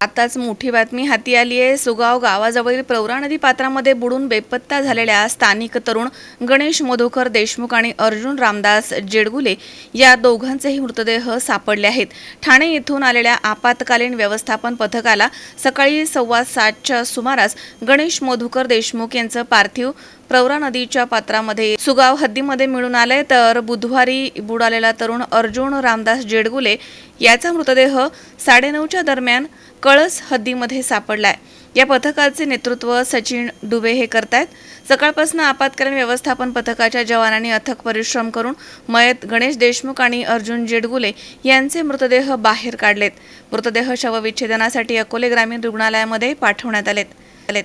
आताच मोठी बातमी हाती आली आहे. सुगाव गावाजवळील प्रवरा नदी पात्रामध्ये बुडून बेपत्ता झालेल्या स्थानिक तरुण गणेश मधुकर देशमुख आणि अर्जुन रामदास जेडगुले या दोघांचेही मृतदेह सापडले आहेत. ठाणे येथून आलेल्या आपत्कालीन व्यवस्थापन पथकाला सकाळी सव्वा सातच्या सुमारास गणेश मधुकर देशमुख यांचं पार्थिव प्रवरा नदीच्या पात्रामध्ये सुगाव हद्दीमध्ये मिळून आले तर बुधवारी बुडालेला तरुण अर्जुन रामदास जेडगुले याचा मृतदेह साडेनऊच्या दरम्यान कळस हद्दीमध्ये सापडलाय. या पथकाचे नेतृत्व सचिन डुबे हे करतायत. सकाळपासून आपत्कालीन व्यवस्थापन पथकाच्या जवानांनी अथक परिश्रम करून मयत गणेश देशमुख आणि अर्जुन जेडगुले यांचे मृतदेह बाहेर काढलेत. मृतदेह शवविच्छेदनासाठी अकोले ग्रामीण रुग्णालयामध्ये पाठवण्यात आलेत आलेत.